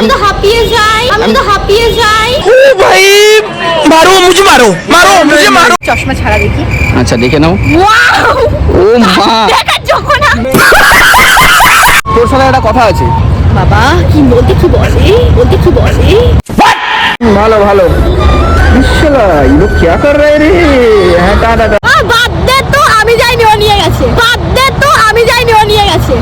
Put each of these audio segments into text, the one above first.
আমি তো হাঁপিয়ে যাই আমি তো হাঁপিয়ে যাই। ভাই মারো মুঝে মারো মারো মুঝে মারো। চশমা ছাড়া দেখি। আচ্ছা দেখে নাও। ওয়াও! ও মা। তোর সাথে একটা কথা আছে। বাবা কি বলতে কি বলে? বলতে কি বলে? ভালো ভালো। ইশলা ইলো কিয়া কর রে? হ্যাঁ টা বাদ দে তো আমি যাই ও নিয়ে গেছে। বাদ দে তো আমি যাইনি ও নিয়ে গেছে।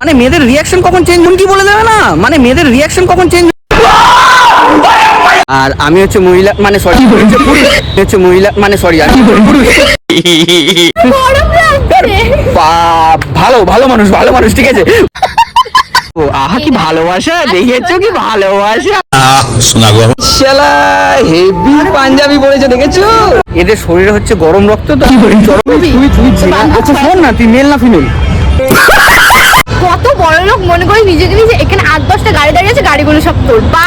মানে মেয়েদের রিয়াকশন কখন চেঞ্জ কি বলে দেবে না? মানে মেয়েদের রিয়াকশন কখন চেঞ্জ আর আমি হচ্ছে মহিলা মানে সরি হচ্ছে মহিলা মানে সরি আমি ভালো ভালো মানুষ ভালো মানুষ ঠিক আছে? ও আহা কি ভালোবাসা দেখেছ কি ভালোবাসা? শালা হেভি পাঞ্জাবি পরেছে দেখেছ? এদের শরীরে হচ্ছে গরম রক্ত তো তুই তুই তুই না তুই মেল না ফিমেল? কত বড় লোক মনে করে নিজেকে নিজে এখানে আট দশটা গাড়ি দাঁড়িয়ে আছে গাড়িগুলো সব তোর বা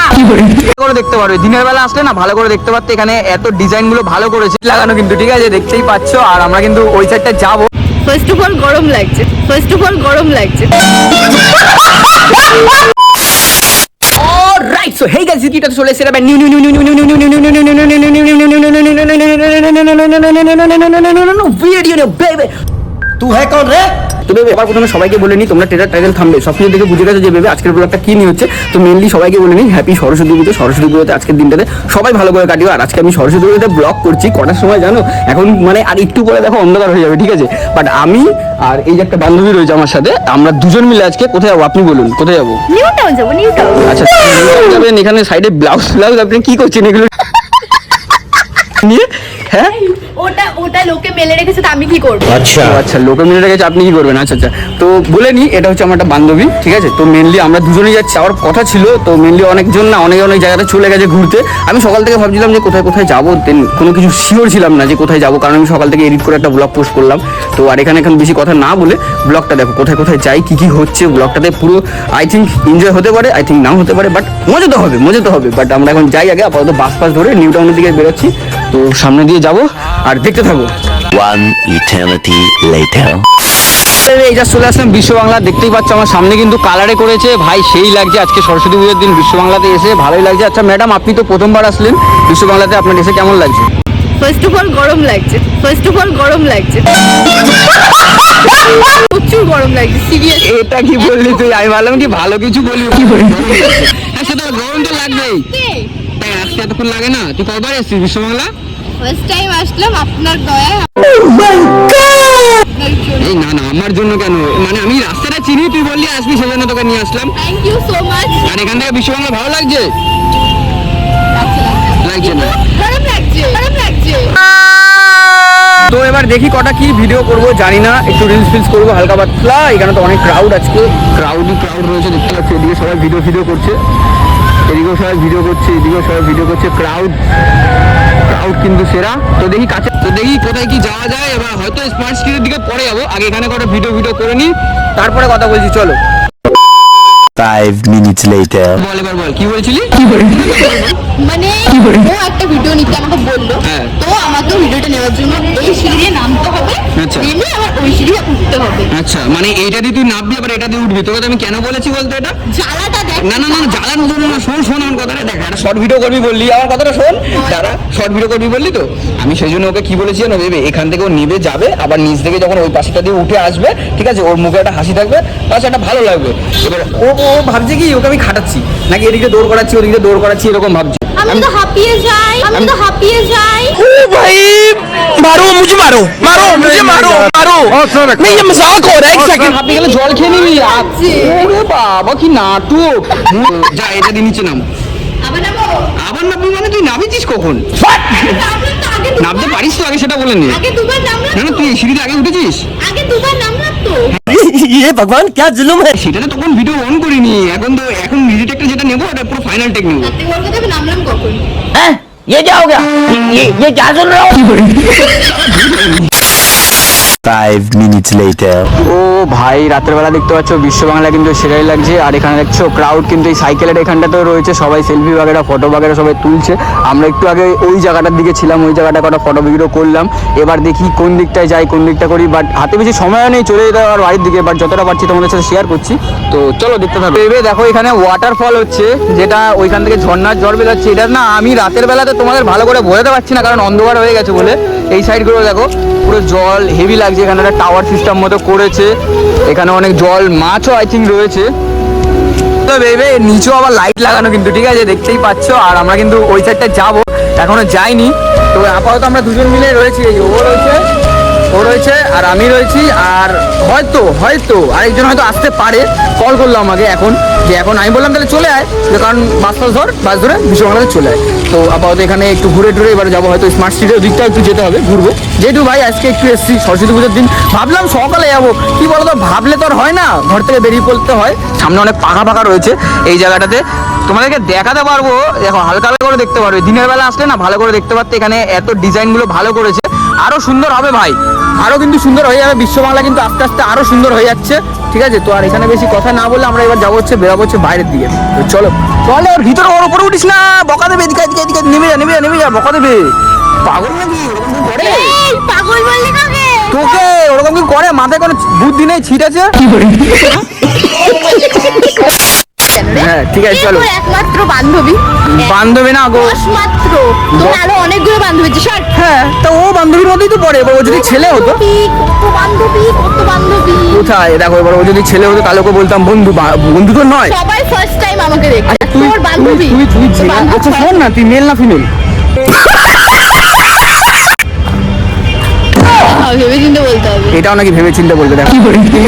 করে দেখতে পারবে দিনের বেলা আসলে না ভালো করে দেখতে পারতে এখানে এত ডিজাইনগুলো ভালো করেছে লাগানো কিন্তু ঠিক আছে দেখতেই পাচ্ছ আর আমরা কিন্তু ওই সাইডটা যাব ফার্স্ট অফ অল গরম লাগছে ফার্স্ট অফ অল গরম লাগছে রাইট সো হেই গাইস এটা চলে এসেছে new new new new new new new new new new new তো বেবে এবার প্রথমে সবাইকে বলে নি তোমরা ট্রেলার টাইটেল থামবে। সব কিছু দেখে বুঝে গেছো যে বেবে আজকের ব্লগটা কি নিয়ে হচ্ছে? তো মেনলি সবাইকে বলে নি হ্যাপি সরস্বতী পুজো সরস্বতী পুজোতে আজকের দিনটাতে সবাই ভালো করে কাটিও। আর আজকে আমি সরস্বতী পুজোতে ব্লগ করছি কটার সময় জানো? এখন মানে আর একটু পরে দেখো অন্ধকার হয়ে যাবে ঠিক আছে? বাট আমি আর এই যে একটা বান্ধবী রয়েছে আমার সাথে আমরা দুজন মিলে আজকে কোথায় যাব? আপনি বলুন কোথায় যাব? নিউ টাউন যাব নিউ টাউন আচ্ছা যাবেন এখানে সাইডে ব্লাউজ ব্লাউজ আপনি কি করছেন এগুলো? নিয়ে হ্যাঁ? ওটা আচ্ছা। আচ্ছা, আচ্ছা, ঘুরতে। আমি সকাল থেকে ভাবছিলাম যে কোথায় কোথায় যাব কোনো কিছু শিওর ছিলাম না যে কোথায় যাব কারণ আমি সকাল থেকে এডিট করে একটা ব্লগ পোস্ট করলাম। তো আর এখানে এখন বেশি কথা না বলে ব্লগটা দেখো কোথায় কোথায় যাই কি কি হচ্ছে ব্লগটাতে পুরো আই থিঙ্ক এনজয় হতে পারে আই থিঙ্ক নাও হতে পারে বাট মজা তো হবে মজা তো হবে। বাট আমরা এখন যাই আগে আপাতত বাস ফাস ধরে নিউ টাউনের দিকে বেরোচ্ছি। তো সামনে দিয়ে যাব আর দেখতে থাকো। One eternity later. এই যা চলে আসলাম বিশ্ব বাংলা দেখতেই পাচ্ছ আমার সামনে কিন্তু কালারে করেছে। ভাই সেই লাগছে আজকে সরস্বতী পুজোর দিন বিশ্ব বাংলাতে এসে ভালোই লাগছে। আচ্ছা ম্যাডাম আপনি তো প্রথমবার আসলেন বিশ্ব বাংলাতে আপনার এসে কেমন লাগছে? ফার্স্ট অফ অল গরম লাগছে। ফার্স্ট অফ অল গরম লাগছে। প্রচুর গরম লাগছে সিরিয়াস এটা কি বললি তুই? আমি ভাবলাম কি ভালো কিছু বলবি কি হ্যাঁ সেটা গরম তো লাগবেই। তাই আসতে এতক্ষণ লাগে না? তুই কবার এসেছিস বিশ্ব বাংলা ফার্স্ট টাইম আসলাম আপনার দয়ায় এই না না আমার জন্য কেন? মানে আমি রাস্তাটা চিনি তুই বললি আসবি সেজন্য তোকে নিয়ে আসলাম। থ্যাংক ইউ সো মাচ আর এখান থেকে বিশ্ব ভালো লাগছে? লাগছে না। গরম লাগছে গরম লাগছে। তো এবার দেখি কটা কি ভিডিও করব জানি না একটু রিলস ফিলস করব হালকা পাতলা এখানে তো অনেক ক্রাউড আজকে। ক্রাউডই ক্রাউড রয়েছে দেখতে পাচ্ছি এদিকে সবাই ভিডিও ভিডিও করছে। এদিকেও সবাই ভিডিও করছে, এদিকেও সবাই ভিডিও করছে ক্রাউড ক্রাউড কিন্তু সেরা। তো দেখি কাছে, তো দেখি কোথায় কি যাওয়া যায়, এবার হয়তো স্মার্ট স্ক্রিনের দিকে পরে যাব। আগে এখানে কটা ভিডিও ভিডিও করে নিই, তারপরে কথা বলছি, চলো। Five minutes later. বল এবার বল কি বলছিলি? মানে ও একটা ভিডিও নিতে আমাকে বলল হ্যাঁ। তো আমাকে ভিডিওটা নেওয়ার জন্য এই সিঁড়ি দিয়ে নামতে হবে আচ্ছা। নেমে আমার ওই সিঁড়ি উঠতে হবে। আচ্ছা মানে এইটা দিয়ে তুই নামবি আবার এটা দিয়ে উঠবি? তোকে তো আমি কেন বলেছি বলতো এটা? জ্বালাটা দেখ। না না না জ্বালা নতুন না শোন শোন আমার কথাটা দেখ একটা শর্ট ভিডিও করবি বললি আমার কথাটা শোন। দাঁড়া শর্ট ভিডিও করবি বললি তো? আমি সেই জন্য ওকে কি বলেছি জানো ভেবে এখান থেকে ও নিবে যাবে আবার নিচ থেকে যখন ওই পাশেটা দিয়ে উঠে আসবে ঠিক আছে ওর মুখে একটা হাসি থাকবে পাশে একটা ভালো লাগবে। এবার ও ও ভাবছে কি ওকে আমি খাটাচ্ছি নাকি এদিকে দৌড় করাচ্ছি ওদিকে দৌড় করাচ্ছি এরকম ভাবছি আমি তো হাঁপিয়ে যাই আমি তো হাঁপিয়ে যাই ओ भाई मारो मुझे मारो मारो मुझे मारो मारो नहीं ये मजाक हो रहा है एक सेकंड হাঁপি গেলে জল খেয়ে নিবি আর- লাগছে। ওরে বাবা কি নাটক যা এটা দিয়ে নিচে নাম আবার নামো আবার নামবি মানে তুই নামিছিস কখন নামলাম তো আগে দুবার। নামতে পারিস তো আগে সেটা বলে নে আগে দুবার নামলাম না না তো। তুই এই সিঁড়িতে আগে উঠেছিস আগে দুবার নামলাম তো ये भगवान क्या जुलुम है সেটা তো তখন ভিডিও অন করিনি এখন তো এখন রিটেকটা যেটা নেবো ওটা পুরো ফাইনাল টেক নেবো রাতে বলবো আমি নামলাম কখন ये क्या हो गया ये ये क्या सुन रहा हूँ Five minutes later. ও ভাই, রাতের বেলা দেখতে পাচ্ছ বিশ্ব বাংলা কিন্তু সেটাই লাগছে। আর এখানে দেখছ ক্রাউড কিন্তু এই সাইকেলের এখানটাতেও রয়েছে, সবাই সেলফি বাগেরা ফটো বাগেরা সবাই তুলছে। আমরা একটু আগে ওই জায়গাটার দিকে ছিলাম, ওই জায়গাটা কটা ফটো ভিডিও করলাম। এবার দেখি কোন দিকটায় যাই, কোন দিকটা করি বাট হাতে বেশি সময়ও নেই, চলে যেতে আর বাড়ির দিকে। বাট যতটা পারছি তোমাদের সাথে শেয়ার করছি। তো চলো, দেখতে থাকো। এবার দেখো, এখানে ওয়াটারফল হচ্ছে, যেটা ওইখান থেকে ঝর্ণার জল বেরোচ্ছে। এটা না, আমি রাতের বেলাতে তোমাদের ভালো করে বোঝাতে পারছি না, কারণ অন্ধকার হয়ে গেছে বলে। এই সাইডগুলো দেখো, পুরো জল হেভি লাগছে, এখানে একটা টাওয়ার সিস্টেম মতো করেছে, এখানে অনেক জল, মাছও আই থিঙ্ক রয়েছে। তো ভেবে নিচেও আবার লাইট লাগানো কিন্তু, ঠিক আছে, দেখতেই পাচ্ছ, আর আমরা কিন্তু ওই সাইডটা যাব, এখনও যাইনি। তো আপাতত আমরা দুজন মিলে রয়েছি, এই ও রয়েছে ও রয়েছে, আর আমি রয়েছি, আর হয়তো হয়তো আরেকজন হয়তো আসতে পারে। কল করল আমাকে এখন, যে এখন আমি বললাম তাহলে চলে আয়। যে কারণ বাস টাস ধর, বাস ধরে বিশ্ববাংলাতে চলে আয়। তো আপাতত এখানে একটু ঘুরে টুরে এবার যাব, হয়তো স্মার্ট সিটির দিকটা একটু যেতে হবে, ঘুরবো। যেহেতু ভাই আজকে একটু এসেছি, সরস্বতী পুজোর দিন, ভাবলাম সকালে যাব। কি বলতো, ভাবলে তো আর হয় না, ঘর থেকে বেরিয়ে পড়তে হয়। সামনে অনেক পাকা পাকা রয়েছে এই জায়গাটাতে। তোমাদেরকে দেখাতে পারব, দেখো হালকা হালকা করে দেখতে পারবে। দিনের বেলা আসলে না ভালো করে দেখতে পারতে, এখানে এত ডিজাইনগুলো ভালো করেছে। আরও সুন্দর হবে ভাই। আরও কিন্তু সুন্দর হয়ে যাবে বিশ্ব বাংলা কিন্তু আস্তে আস্তে আরও সুন্দর হয়ে যাচ্ছে। ঠিক আছে? তো আর এখানে বেশি কথা না বলে আমরা এবার যাব হচ্ছে বেরাবো হচ্ছে বাইরের দিকে। তো চলো। চলে ওর ভিতরে ওর উপরে উঠিস না। বকা দেবে এদিকে এদিকে এদিকে নেমে যা নেমে যা নেমে যা বকা দেবে। পাগল নাকি? পাগল বললি কাকে? তোকে? ওরকম কি করে? মাথায় কোনো বুদ্ধি নেই ছিট আছে? হ্যাঁ ঠিক আছে চলো। একমাত্র বান্ধবী? বান্ধবী না গো। মাত্র তোর আরও অনেকগুলো বান্ধবী আছে সর হ্যাঁ তা ও বান্ধবীর মধ্যেই তো পড়ে এবার ও যদি ছেলে হতো। বান্ধবী, কত বান্ধবী কত বান্ধবী। কোথায়? দেখো এবার ও যদি ছেলে হতো তাহলে ওকে বলতাম বন্ধু বন্ধু তো নয়। সবাই ফার্স্ট টাইম আমাকে দেখছে আচ্ছা, তুই তোর বান্ধবী। তুই তুই আচ্ছা শোন না তুই মেল না ফিমেল? ভেবে চিন্তে বলতে হবে। এটাও নাকি ভেবে চিন্তে বলবে দেখো।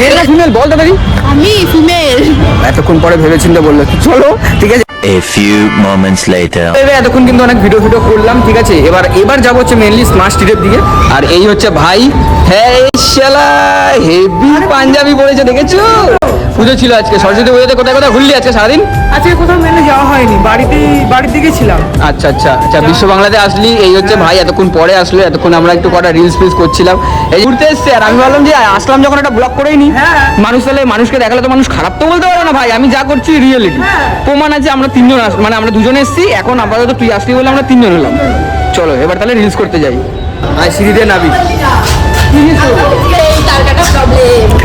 মেল না ফিমেল? বল তাড়াতাড়ি আমি ফিমেল। এতক্ষণ পরে ভেবে চিন্তে বলল। চলো ঠিক আছে। A few moments later. এবার এতক্ষণ কিন্তু অনেক ভিডিও ভিডিও করলাম ঠিক আছে। এবার এবার যাব হচ্ছে মেনলি স্মার্ট স্ট্রিটের দিকে। আর এই হচ্ছে ভাই। হ্যাঁ শালা হেভি পাঞ্জাবি পরেছে দেখেছ? পুজো ছিল আজকে। সরস্বতী পুজোতে কোথায় কোথায় ঘুরলি আজকে সারাদিন? আজকে কোথাও মেলে যাওয়া হয়নি। বাড়িতেই বাড়ির দিকে ছিলাম। আচ্ছা আচ্ছা আচ্ছা বিশ্ব বাংলাতে আসলি এই হচ্ছে ভাই এতক্ষণ পরে আসলো এতক্ষণ আমরা একটু কটা রিলস ফিলস করছিলাম। এই ঘুরতে এসছে আর আমি ভাবলাম যে আসলাম যখন একটা ব্লগ করেই নি। হ্যাঁ। মানুষ তাহলে মানুষকে দেখালে তো মানুষ খারাপ তো বলতে পারে না ভাই আমি যা করছি রিয়েলিটি প্রমাণ আছে আমরা তিনজন আস মানে আমরা দুজনে এসেছি এখন আপাতত তুই আসলি বলে আমরা তিনজন হলাম চলো এবার তাহলে রিলস করতে যাই। আর সিঁড়ি দিয়ে নাবি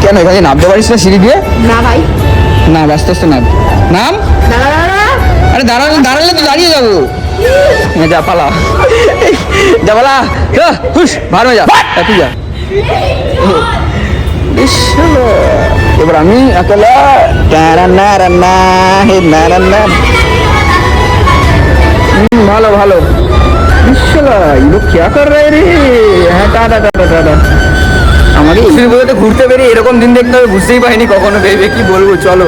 কেন এখানে নামতে পারিস না সিঁড়ি দিয়ে? না ভাই। না ব্যস্ত নাম? আরে দাঁড়ালে দাঁড়ালে তো দাঁড়িয়ে যাব। যা পালা। যা পালা। হুস ভার যা। তুই যা। এবার আমি একলা রান্না রান্না হে না রান্না। ভালো ভালো। বিশ্বলা ইলো ক্যা কর রে? হ্যাঁ টাটা টাটা টাটা আমাকে ইসির পুজোতে ঘুরতে বেরিয়ে এরকম দিন দেখতে হবে, বুঝতেই পারিনি কখনো ভেবে। কি বলব, চলো।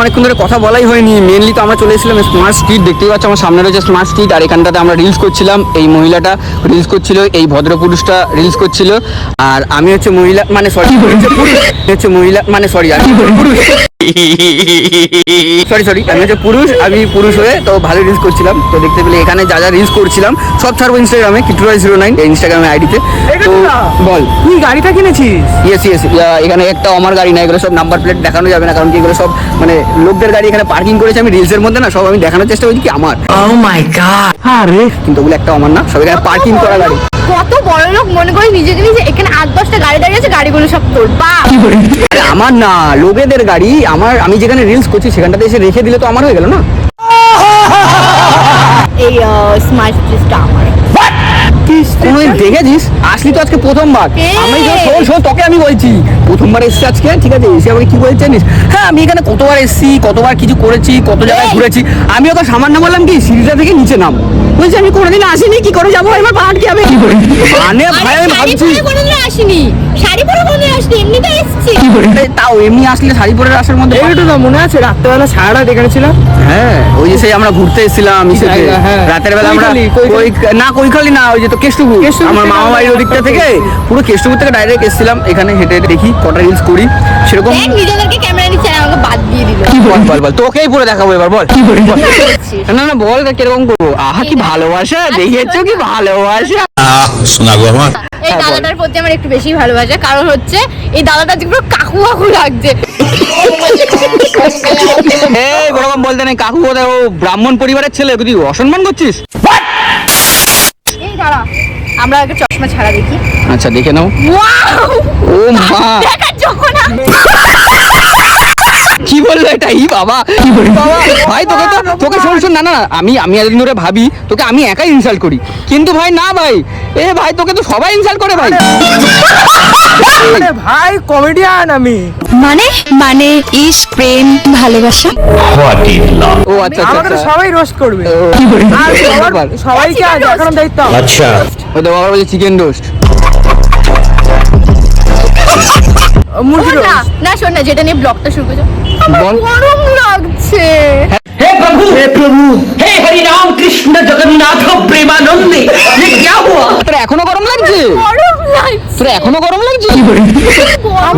অনেকক্ষণ ধরে কথা বলাই হয়নি মেনলি তো আমরা চলে এসেছিলাম স্মার্ট দেখতেই আমার সামনে রয়েছে স্মার্ট আর এখানটাতে আমরা রিলস করছিলাম, এই মহিলাটা রিলস করছিল, এই রিলস করছিল, আর আমি হচ্ছে মহিলা মানে সরি হচ্ছে মহিলা মানে সরি পুরুষ সরি সরি আমি হচ্ছে পুরুষ আমি পুরুষ হয়ে তো ভালো রিলস করছিলাম। তো দেখতে পেলে এখানে যা যা রিলস করছিলাম সব ছাড়বো ইনস্টাগ্রামে কিটুরাই জিরো নাইন ইনস্টাগ্রামে আইডিতে তো। বল। তুই গাড়িটা কিনেছিস? ইয়েস ইয়েস এখানে একটা আমার গাড়ি না এগুলো সব নাম্বার প্লেট দেখানো যাবে না কারণ কি এগুলো সব মানে লোকদের গাড়ি এখানে পার্কিং করেছে আমি রিলসের মধ্যে না সব আমি দেখানোর চেষ্টা করছি কি আমার। ও মাই গড আরে কিন্তু ওগুলো একটা আমার না সব এখানে পার্কিং করা গাড়ি। কত বড় লোক মনে করি নিজেকে নিজে এখানে আট দশটা গাড়ি দাঁড়িয়ে আছে গাড়িগুলো সব তোর। বা। আমার না লোকেদের গাড়ি আমার আমি যেখানে রিলস করছি সেখানটাতে এসে রেখে দিলে তো আমার হয়ে গেল না? এই স্মার্ট আমার। কোনোদিন দেখেছিস? আসলি তো আজকে প্রথমবার। আমি তো শোন শোন তোকে আমি বলছি। প্রথমবার এসছি আজকে ঠিক আছে? এসে আমাকে কি বলছে জানিস? হ্যাঁ আমি এখানে কতবার এসছি কতবার কিছু করেছি কত জায়গায় ঘুরেছি। আমি ওকে সামান্য বললাম কি সিঁড়িটা থেকে নিচে নাম। বলছি আমি কোনোদিন আসিনি কি করে যাব? এবার পাহাড় কি আমি? মানে ভাই আমি ভাবছি আসিনি। শাড়ি পরে এসেছি। তাও এমনি আসলে শাড়ি পরে আসার মধ্যে এইটা তো মনে আছে রাত্রেবেলা সারা রাত এখানে ছিলাম? হ্যাঁ ওই যে সেই আমরা ঘুরতে এসেছিলাম হ্যাঁ। রাতের বেলা আমরা না কৈখালি না ওই যে তো কেষ্টপুর আমার মামা বাড়ির ওদিকটা থেকে পুরো কেষ্টপুর থেকে ডাইরেক্ট এসেছিলাম। এখানে হেঁটে হেঁটে দেখি কটা রিলস করি। সেরকম নিজেদেরকে ক্যামেরা নিচ্ছে আমাকে বাদ দিয়ে দিল। বল বল বল। তোকেই পুরো দেখাবো এবার বল। বল। না না বল কীরকম করব। আহা কি ভালোবাসা। দেখেছ কি ভালোবাসা? আহ আমার। এই হ্যাঁ, দাদাটার প্রতি আমার একটু বেশি ভালোবাসা। কারণ হচ্ছে এই দাদাটা যে পুরো কাকু কাকু লাগছে। এই ওরকম বলতে নেই। কাকু কোথায়? ও ব্রাহ্মণ পরিবারের ছেলে। তুই অসম্মান করছিস? এই দাঁড়া আমরা আগে চশমা ছাড়া দেখি। আচ্ছা দেখে নাও। ওয়াও ও মা! দেখার যখন আমি কি বলল এটা ই বাবা। বাবা ভাই তোকে তো তোকে শোন শোন না না আমি আমি এতদিন ধরে ভাবি তোকে আমি একাই ইনসাল্ট করি। কিন্তু ভাই না ভাই। এ ভাই তোকে তো সবাই ইনসাল্ট করে ভাই। ভাই কমেডিয়ান আমি। মানে? মানে ইস প্রেম ভালোবাসা? ও আচ্ছা আমাকে আচ্ছা। সবাই রোস্ট করবে। আর। সবাইকে দেখানোর দায়িত্ব। ওই তো বাবা বলছে চিকেন রোস্ট মুরগি না না শোন না যেটা নিয়ে ব্লগটা শুরু করেছ। বল। গরম লাগছে हे प्रभु हे प्रभु हे हरि राम कृष्ण जगन्नाथ प्रेमानंदे ये क्या हुआ তোর এখনো গরম লাগছে গরম লাগছে তোর এখনো গরম লাগছে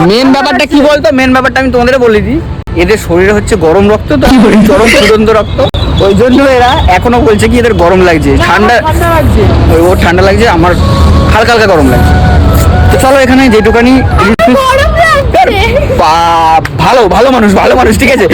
মেন ব্যাপারটা কি বলতো মেন ব্যাপারটা আমি তোমাদের বলে দিই এদের শরীরে হচ্ছে গরম রক্ত তো চরম ফুটন্ত রক্ত ওই জন্য এরা এখনো বলছে কি এদের গরম লাগছে ঠান্ডা ঠান্ডা লাগছে ওই ওর ঠান্ডা লাগছে আমার হালকা হালকা গরম লাগছে তো চলো এখানে যেটুকানি গরম লাগছে বা- ভালো ভালো মানুষ ভালো মানুষ ঠিক আছে?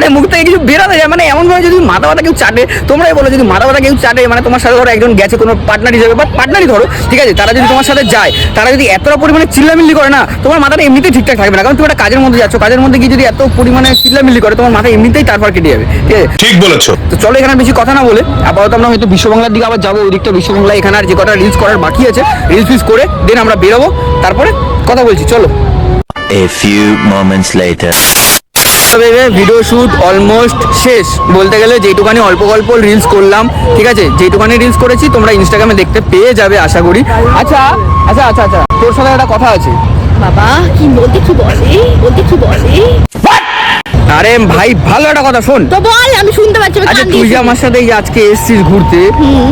মানে মুখ থেকে কিছু বেরোতে যায়। মানে এমন ভাবে যদি মাথা ব্যথা কেউ চাটে তোমরাই বলো যদি মাথা ব্যথা কেউ চাটে মানে তোমার সাথে ধরো একজন গেছে কোনো পার্টনার হিসেবে বা পার্টনারই ধরো ঠিক আছে? তারা যদি তোমার সাথে যায় তারা যদি এতটা পরিমাণে চিল্লামিল্লি করে না তোমার মাথাটা এমনিতেই ঠিকঠাক থাকবে না। কারণ তুমি একটা কাজের মধ্যে যাচ্ছ কাজের মধ্যে গিয়ে যদি এত পরিমাণে চিল্লামিল্লি করে তোমার মাথা এমনিতেই তারপর কেটে যাবে ঠিক আছে? ঠিক বলেছ। তো চলো এখানে বেশি কথা না বলে আপাতত আমরা হয়তো বিশ্ববাংলার দিকে আবার যাব ওই দিকটা বিশ্ববাংলা এখানে আর যে কটা রিলস করার বাকি আছে রিলস ফিলস করে দেন আমরা বেরোবো। তারপরে কথা বলছি চলো। A few moments later. Video shoot almost শেষ। বলতে গেলে যেটুকানি অল্প অল্প রিলস করলাম ঠিক আছে? যেটুকানি রিলস করেছি তোমরা ইনস্টাগ্রামে দেখতে পেয়ে যাবে আশা করি। আচ্ছা আচ্ছা আচ্ছা আচ্ছা তোর সাথে একটা কথা আছে। বাবা কি বলতে কি বলে? বলতে কি বলে? আরে ভাই ভালো একটা কথা শোন। তো বল আমি শুনতে পাচ্ছি আচ্ছা তুই যে আমার সাথে আজকে এসছিস ঘুরতে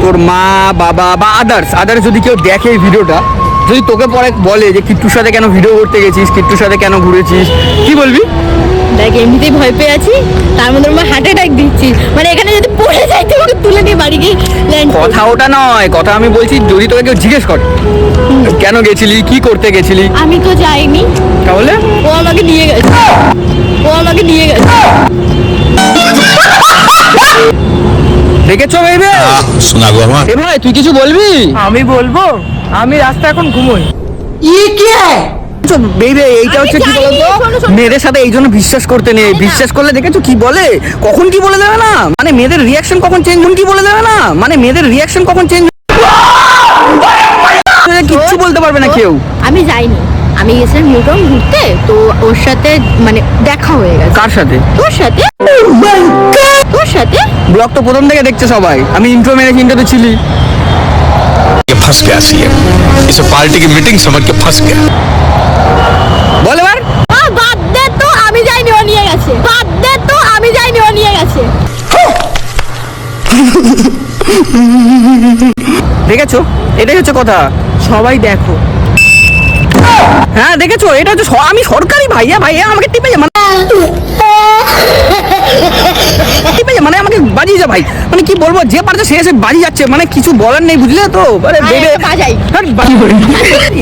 তোর মা বাবা বা আদার্স আদার্স যদি কেউ দেখে এই ভিডিওটা যদি তোকে পরে বলে যে কিট্টুর সাথে কেন ভিডিও করতে গেছিস কিট্টুর সাথে কেন ঘুরেছিস কি বলবি? দেখ এমনিতেই ভয় পেয়ে আছি। তার মধ্যে আমার হার্ট অ্যাটাক দিচ্ছিস মানে এখানে যদি পড়ে যাই তো আমাকে তুলে নিয়ে বাড়ি গিয়ে কথা ওটা নয় কথা আমি বলছি যদি তোকে কেউ জিজ্ঞেস করে কেন গেছিলি কি করতে গেছিলি? আমি তো যাইনি। তাহলে? ও আমাকে নিয়ে গেছে। ও আমাকে নিয়ে গেছে। দেখেছ ভেবে শোনা গো আমার। এ ভাই তুই কিছু বলবি? আমি বলব আমি রাস্তা এখন ঘুমোই। বেবে এইটা আমি হচ্ছে কি জানি, বলতো শোনো, শোনো। মেয়েদের সাথে এই জন্য বিশ্বাস করতে নেই বিশ্বাস করলে দেখেছো কি বলে কখন কি বলে দেবে না মানে মেয়েদের রিয়াকশন কখন চেঞ্জ কি বলে দেবে না মানে মেয়েদের রিয়াকশন কখন চেঞ্জ কিচ্ছু বলতে পারবে না কেউ আমি যাইনি আমি গেছিলাম নিউটন ঘুরতে তো ওর সাথে মানে দেখা হয়ে গেছে কার সাথে তোর সাথে তোর সাথে ব্লগ তো প্রথম থেকে দেখছে সবাই আমি ইন্ট্রো মেরেছি ইন্ট্রো তো ছিলি ये फंस गया सीएम इसे पार्टी की मीटिंग समझ के फंस गया বল এবার। বাদ দে তো আমি যাইনি ও নিয়ে গেছে। বাদ দে তো আমি যাইনি ও নিয়ে গেছে। দেখেছ? এটাই হচ্ছে কথা। সবাই দেখো। হ্যাঁ দেখেছ? এটা হচ্ছে স- আমি সরকারি ভাইয়া ভাইয়া আমাকে টিপে মানে টিপে যা মানে বাজিয়ে যা ভাই। মানে কি বলব যে পারছে সে এসে বাজি যাচ্ছে। মানে কিছু বলার নেই বুঝলে তো? মানে বেড়ে বাজাই।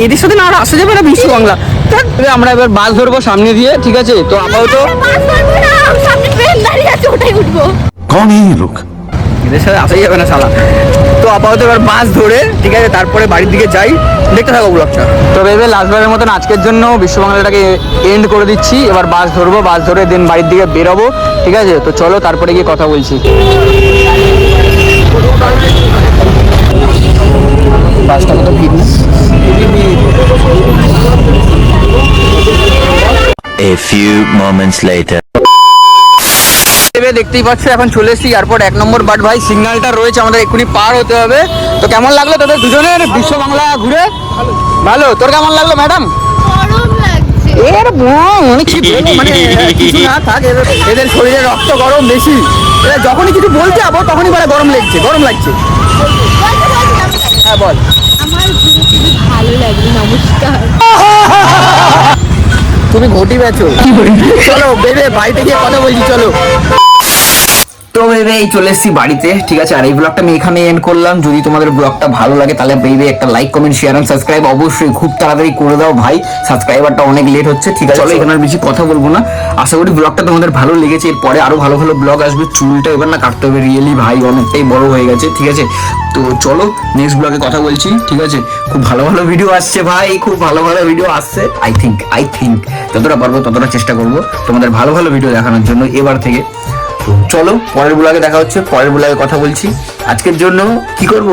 এদের সাথে না আসা যাবে না বিশ্ব বাংলা। আমরা এবার বাস ধরবো সামনে দিয়ে ঠিক আছে? তো আপাতত কোন লোক। সাথে আসাই যাবে না শালা। তো আপাতত এবার বাস ধরে ঠিক আছে তারপরে বাড়ির দিকে যাই। দেখতে থাকো ব্লগটা তো ভেবে লাস্টবারের মতন আজকের জন্য বিশ্ব বাংলাটাকে এন্ড করে দিচ্ছি। এবার বাস ধরবো বাস ধরে দিন বাড়ির দিকে বেরোবো ঠিক আছে? তো চলো তারপরে গিয়ে কথা বলছি। বাসটা কত ভিড় A few moments later. ভেবে দেখতেই পাচ্ছ এখন চলে এসেছি এয়ারপোর্ট এক নম্বর বাট ভাই সিগন্যালটা রয়েছে আমাদের এক্ষুনি পার হতে হবে। তো কেমন লাগল তোদের দুজনের বিশ্ব বাংলা ঘুরে? ভালো তোর কেমন লাগল ম্যাডাম এর মানে মানে কিছু না থাক এদের- এদের শরীরে রক্ত গরম বেশি। এরা যখনই কিছু বলতে যাব তখনই বলে গরম লাগছে গরম লাগছে। হ্যাঁ বল। আমার ভালো লাগবে নমস্কার। তুমি ঘটি বেছো চলো বেবে বাড়িতে গিয়ে কথা বলছি চলো। তো ভেবে এই চলে এসেছি বাড়িতে, ঠিক আছে? আর এই ব্লগটা আমি এখানে এন্ড করলাম। যদি তোমাদের ব্লগটা ভালো লাগে, তাহলে বেবি একটা like comment share and subscribe অবশ্যই খুব তাড়াতাড়ি করে দাও ভাই। সাবস্ক্রাইবারটা অনেক লেট হচ্ছে, ঠিক আছে? চলো, এখানে আর বেশি কথা বলব না। আশা করি ব্লগটা তোমাদের ভালো লেগেছে। এরপরে আরও ভালো ভালো ব্লগ আসবে। চুলটা এবার না কাটতে হবে রিয়েলি ভাই, অনেকটাই বড় হয়ে গেছে, ঠিক আছে? তো চলো নেক্সট ব্লগে কথা বলছি, ঠিক আছে? খুব ভালো ভালো ভিডিও আসছে ভাই, খুব ভালো ভালো ভিডিও আসছে। আই থিঙ্ক আই থিঙ্ক যতটা পারব ততটা চেষ্টা করব তোমাদের ভালো ভালো ভিডিও দেখানোর জন্য এবার থেকে। চলো পরের ব্লগে দেখা হচ্ছে পরের ব্লগে কথা বলছি। আজকের জন্য কি করব?